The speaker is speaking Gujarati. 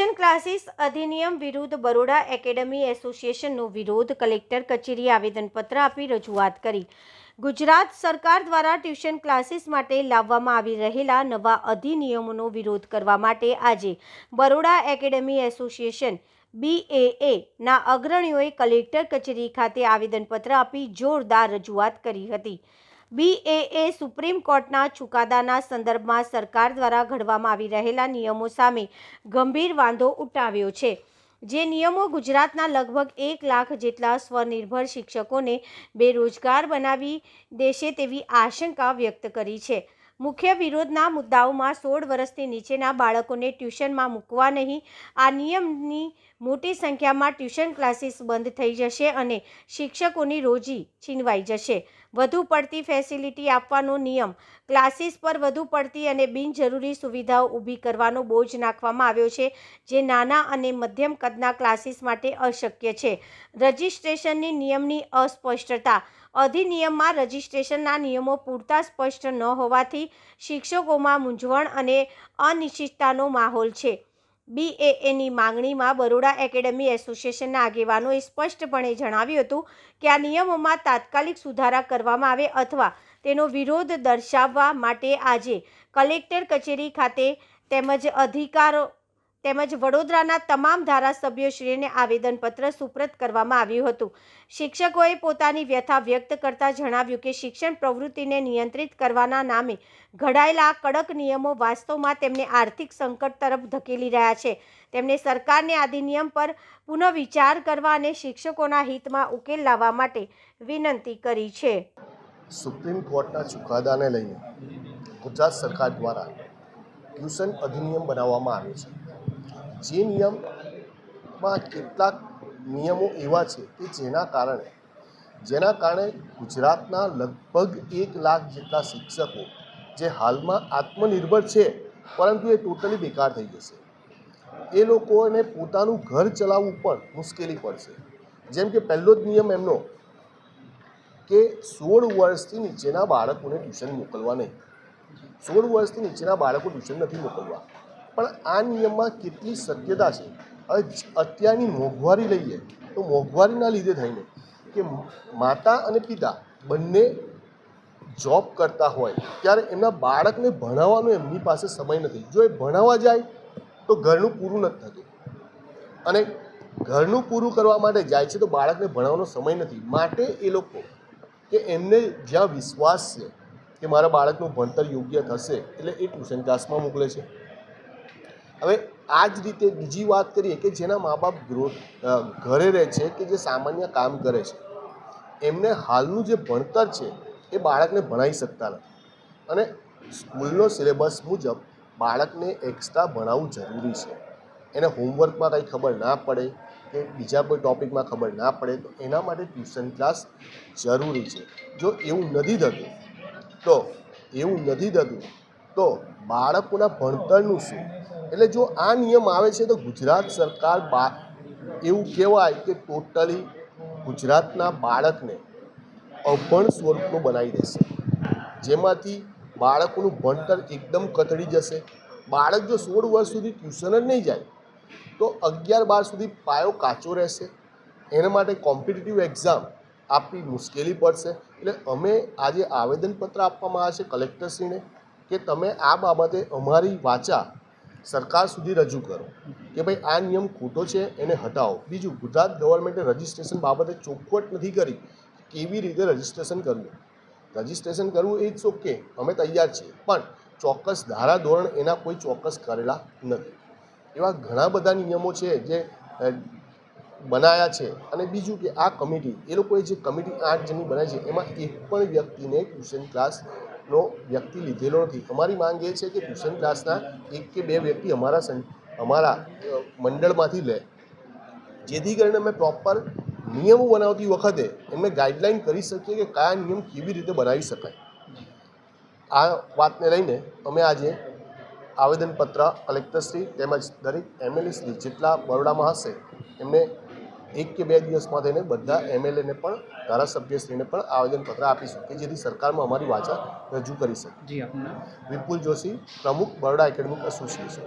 ટ્યુશન ક્લાસીસ અધિનિયમ વિરુદ્ધ બરોડા એકેડમી એસોસિએશનનો વિરોધ કલેક્ટર કચેરીએ આવેદનપત્ર આપી રજૂઆત કરી. ગુજરાત સરકાર દ્વારા ટ્યુશન ક્લાસીસ માટે લાવવામાં આવી રહેલા નવા અધિનિયમોનો વિરોધ કરવા માટે આજે બરોડા એકેડમી એસોસિએશન બીએએ ના અગ્રણીઓએ કલેક્ટર કચેરી ખાતે આવેદનપત્ર આપી જોરદાર રજૂઆત કરી હતી. બીએએ સુપ્રીમ કોર્ટના ચુકાદાના સંદર્ભમાં સરકાર દ્વારા ઘડવામાં આવી રહેલા નિયમો સામે ગંભીર વાંધો ઉઠાવ્યો છે. જે નિયમો ગુજરાતના લગભગ એક લાખ જેટલા સ્વનિર્ભર શિક્ષકોને બેરોજગાર બનાવી દેશે તેવી આશંકા વ્યક્ત કરી છે. મુખ્ય વિરોધના મુદ્દાઓમાં સોળ વર્ષથી નીચેના બાળકોને ટ્યુશનમાં મૂકવા નહીં. આ નિયમની મોટી સંખ્યામાં ટ્યુશન ક્લાસીસ બંધ થઈ જશે અને શિક્ષકોની રોજી છીનવાઈ જશે. વધુ પડતી ફેસિલિટી આપવાનો નિયમ. ક્લાસીસ પર વધુ પડતી અને બિનજરૂરી સુવિધાઓ ઊભી કરવાનો બોજ નાખવામાં આવ્યો છે, જે નાના અને મધ્યમ કદના ક્લાસીસ માટે અશક્ય છે. રજિસ્ટ્રેશનની નિયમની અસ્પષ્ટતા. અધિનિયમમાં રજિસ્ટ્રેશનના નિયમો પૂરતા સ્પષ્ટ ન હોવાથી શિક્ષકોમાં મૂંઝવણ અને અનિશ્ચિતતાનો માહોલ છે. બીએએની માંગણીમાં બરોડા એકેડમી એસોસિએશનના આગેવાનોએ સ્પષ્ટપણે જણાવ્યું હતું કે આ નિયમોમાં તાત્કાલિક સુધારા કરવામાં આવે અથવા તેનો વિરોધ દર્શાવવા માટે આજે કલેક્ટર કચેરી ખાતે તેમજ અધિકારો તેમજ વડોદરાના તમામ ધારાસભ્યશ્રીને આવેદનપત્ર સુપ્રત કરવામાં આવ્યું હતું. શિક્ષકોએ પોતાની વ્યથા વ્યક્ત કરતા જણાવ્યું કે શિક્ષણ પ્રવૃત્તિને નિયંત્રિત કરવાના નામે ઘડાયેલા કડક નિયમો વાસ્તવમાં તેમને આર્થિક સંકટ તરફ ધકેલી રહ્યા છે. તેમણે સરકારને અધિનિયમ પર પુનઃવિચાર કરવા અને શિક્ષકોના હિતમાં ઉકેલ લાવવા માટે વિનંતી કરી છે. સુપ્રીમ કોર્ટના ચુકાદાને લઈને ગુજરાત સરકાર દ્વારા ટ્યુશન અધિનિયમ બનાવવામાં આવ્યો છે. જે નિયમમાં કેટલાક નિયમો એવા છે કે જેના કારણે જેના કારણે ગુજરાતના લગભગ એક લાખ જેટલા શિક્ષકો જે હાલમાં આત્મનિર્ભર છે, પરંતુ એ ટોટલી બેકાર થઈ જશે. એ લોકોને પોતાનું ઘર ચલાવવું પણ મુશ્કેલી પડશે. જેમ કે પહેલો જ નિયમ એમનો કે સોળ વર્ષથી નીચેના બાળકોને ટ્યુશન મોકલવા નહીં. સોળ વર્ષથી નીચેના બાળકો ટ્યુશન નથી મોકલવા. પણ આ નિયમમાં કેટલી શક્યતા છે? અત્યારની મોંઘવારી લઈએ તો મોંઘવારીના લીધે થઈને કે માતા અને પિતા બંને જોબ કરતા હોય ત્યારે એમના બાળકને ભણાવવાનો એમની પાસે સમય નથી. જો એ ભણાવવા જાય તો ઘરનું પૂરું નથી થતું. અને ઘરનું પૂરું કરવા માટે જાય છે તો બાળકને ભણાવવાનો સમય નથી. માટે એ લોકો કે એમને જ્યાં વિશ્વાસ છે કે મારા બાળકનું ભણતર યોગ્ય થશે એટલે એ ટ્યુશન ક્લાસમાં મોકલે છે. હવે આ જ રીતે બીજી વાત કરીએ કે જેના મા બાપ ઘરે રહે છે કે જે સામાન્ય કામ કરે છે, એમને હાલનું જે ભણતર છે એ બાળકને ભણાવી શકતા નથી. અને સ્કૂલનો સિલેબસ મુજબ બાળકને એક્સ્ટ્રા ભણાવવું જરૂરી છે. એને હોમવર્કમાં કંઈ ખબર ના પડે કે બીજા કોઈ ટોપિકમાં ખબર ના પડે તો એના માટે ટ્યુશન ક્લાસ જરૂરી છે. જો એવું નથી થતું, તો, એવું નથી થતું, તો બાળકોના ભણતરનું શું? એટલે જો આ નિયમ આવે છે તો ગુજરાત સરકાર બા, એવું કહેવાય કે ટોટલી ગુજરાતના બાળકને અભણ સ્વરૂપનું બનાવી દેશે. જેમાંથી બાળકોનું ભણતર એકદમ કથળી જશે. બાળક જો સોળ વર્ષ સુધી ટ્યુશન જ નહીં જાય, તો અગિયાર બાર સુધી પાયો કાચો રહેશે. એના માટે કોમ્પિટિટિવ એક્ઝામ આપવી મુશ્કેલી પડશે. એટલે અમે આજે આવેદનપત્ર આપવામાં આવે છે કલેક્ટરશ્રીને. કે તમે આ બાબતે અમારી વાચા સરકાર સુધી રજૂ કરો. કે ભાઈ આ નિયમ ખોટો છે, એને હટાવો. બીજું, ગુજરાત ગવર્મેન્ટે રજિસ્ટ્રેશન બાબતે ચોખવટ નથી કરી કેવી રીતે રજિસ્ટ્રેશન કરવું. રજિસ્ટ્રેશન કરવું એ જ ઓકે, અમે તૈયાર છીએ, પણ ચોક્કસ ધારા ધોરણ એના કોઈ ચોક્કસ કરેલા નથી. એવા ઘણા બધા નિયમો છે જે બનાવ્યા છે. અને બીજું કે આ કમિટી, એ લોકોએ જે કમિટી આઠ જણની બનાવી છે, એમાં એક પણ વ્યક્તિને ટ્યુશન ક્લાસનો વ્યક્તિ લીધેલો નથી. અમારી માંગ એ છે કે ટ્યુશન ક્લાસના એક કે બે વ્યક્તિ અમારા અમારા મંડળમાંથી લે. જેથી કરીને અમે પ્રોપર નિયમો બનાવતી વખતે એમને ગાઈડલાઈન કરી શકીએ કે કયા નિયમ કેવી રીતે બનાવી શકાય. આ વાતને લઈને અમે આજે આવેદનપત્ર કલેક્ટરશ્રી તેમજ દરેક એમએલએશ્રી જેટલા બરોડામાં હશે એમને એક કે બે દિવસમાં થઈને બધા એમએલએને પણ ધારાસભ્યશ્રીને પણ આવેદનપત્ર આપીશું કે જેથી સરકારમાં અમારી વાચા રજૂ કરી શકે. વિપુલ જોશી પ્રમુખ બરોડા એકેડમિક એસોસિએશન.